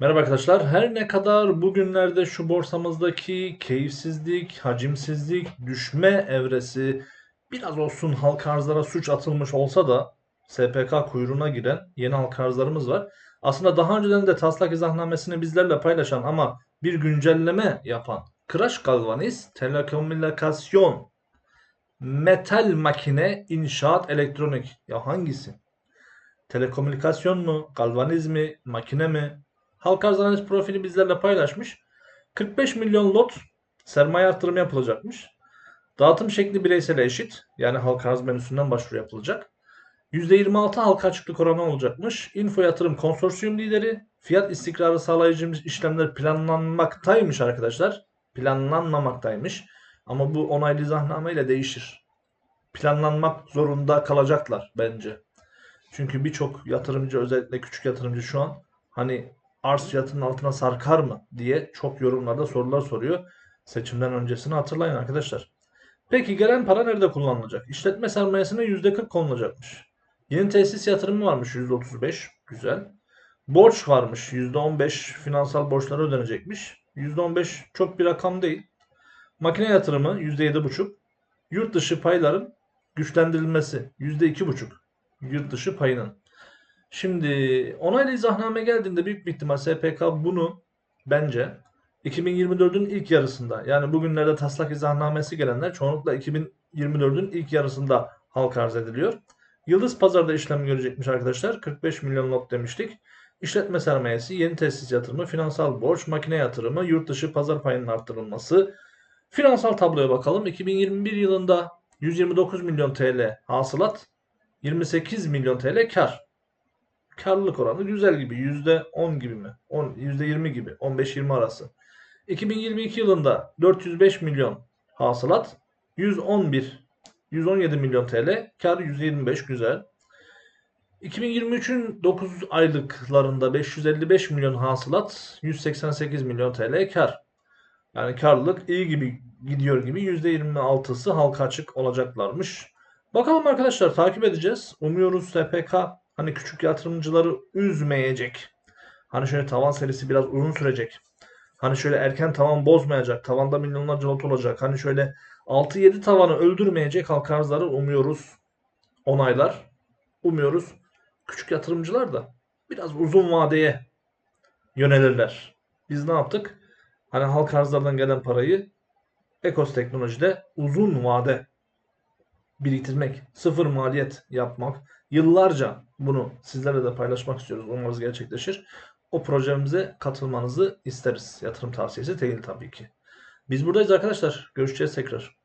Merhaba arkadaşlar. Her ne kadar bugünlerde şu borsamızdaki keyifsizlik, hacimsizlik, düşme evresi biraz olsun halka arzlara suç atılmış olsa da SPK kuyruğuna giren yeni halka arzlarımız var. Aslında daha önceden de taslak izahnamesini bizlerle paylaşan ama bir güncelleme yapan Kıraç Galvaniz Telekomünikasyon Metal Makine İnşaat Elektronik. Ya hangisi? Telekomünikasyon mu? Galvaniz mi? Makine mi? Halk arz profili bizlerle paylaşmış. 45 milyon lot sermaye artırımı yapılacakmış. Dağıtım şekli bireysel eşit. Yani halk arz menüsünden başvuru yapılacak. %26 halka açıklık oranı olacakmış. Info yatırım konsorsiyum lideri. Fiyat istikrarı sağlayıcı işlemler planlanmaktaymış arkadaşlar. Planlanmamaktaymış. Ama bu onaylı izahname ile değişir. Planlanmak zorunda kalacaklar bence. Çünkü birçok yatırımcı özellikle küçük yatırımcı şu an hani arz fiyatının altına sarkar mı diye çok yorumlarda sorular soruyor. Seçimden öncesini hatırlayın arkadaşlar. Peki gelen para nerede kullanılacak? İşletme sermayesine %40 konulacakmış. Yeni tesis yatırımı varmış %35. Güzel. Borç varmış %15 finansal borçları ödenecekmiş. %15 çok bir rakam değil. Makine yatırımı %7,5. Yurt dışı payların güçlendirilmesi %2,5. Yurt dışı payının. Şimdi onaylı izahname geldiğinde büyük bir ihtimal SPK bunu bence 2024'ün ilk yarısında yani bugünlerde taslak izahnamesi gelenler çoğunlukla 2024'ün ilk yarısında halka arz ediliyor. Yıldız Pazar'da işlem görecekmiş arkadaşlar. 45 milyon lot demiştik. İşletme sermayesi, yeni tesis yatırımı, finansal borç, makine yatırımı, yurt dışı pazar payının arttırılması. Finansal tabloya bakalım. 2021 yılında 129 milyon TL hasılat, 28 milyon TL kar karlılık oranı güzel gibi. %10 gibi mi? 10, %20 gibi. 15-20 arası. 2022 yılında 405 milyon hasılat. 111 117 milyon TL. Kar 125 güzel. 2023'ün 9 aylıklarında 555 milyon hasılat, 188 milyon TL kar. Yani karlılık iyi gibi gidiyor gibi %26'sı halka açık olacaklarmış. Bakalım arkadaşlar takip edeceğiz. Umuyoruz SPK hani küçük yatırımcıları üzmeyecek. Hani şöyle tavan serisi biraz uzun sürecek. Hani şöyle erken tavan bozmayacak. Tavanda milyonlarca lot olacak. Hani şöyle 6-7 tavanı öldürmeyecek halka arzları umuyoruz. Onaylar. Umuyoruz. Küçük yatırımcılar da biraz uzun vadeye yönelirler. Biz ne yaptık? Hani halka arzlardan gelen parayı Ekos Teknoloji'de uzun vade biriktirmek, sıfır maliyet yapmak, yıllarca bunu sizlerle de paylaşmak istiyoruz. Umarız gerçekleşir. O projemize katılmanızı isteriz. Yatırım tavsiyesi değil tabii ki. Biz buradayız arkadaşlar. Görüşeceğiz tekrar.